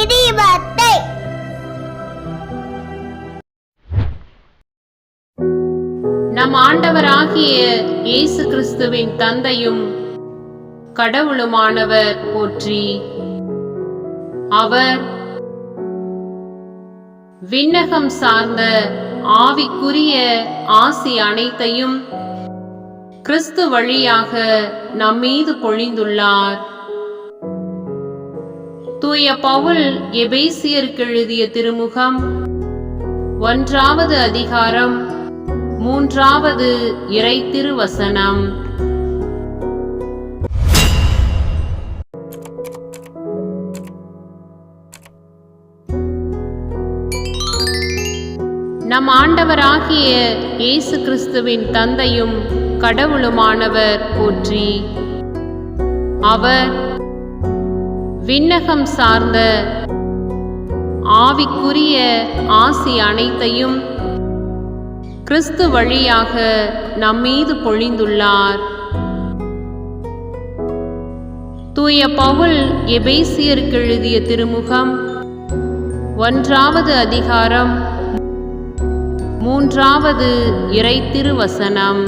இடிபத்தை நம் ஆண்டவராகிய இயேசு கிறிஸ்துவின் தந்தையும் கடவுளுமானவர் போற்றி. அவர் விண்ணகம் சார்ந்த ஆவிக்குரிய ஆசி அனைத்தையும் கிறிஸ்து வழியாக நம்மீது பொழிந்துள்ளார். தூய பவுல் எபேசியருக்கு எழுதிய திருமுகம். ஒன்றாவது அதிகாரம். மூன்றாவது இறை திருவசனம். நம் ஆண்டவராகிய இயேசு கிறிஸ்துவின் தந்தையும் கடவுளுமானவர் போற்றி. அவர் விண்ணகம் சார்ந்த ஆவிக்குரிய ஆசி அனைத்தையும் கிறிஸ்து வழியாக நம்மீது பொழிந்துள்ளார். தூய பவுல் எபேசியருக்கு எழுதிய திருமுகம் ஒன்றாவது அதிகாரம் மூன்றாவது இறை திருவசனம்.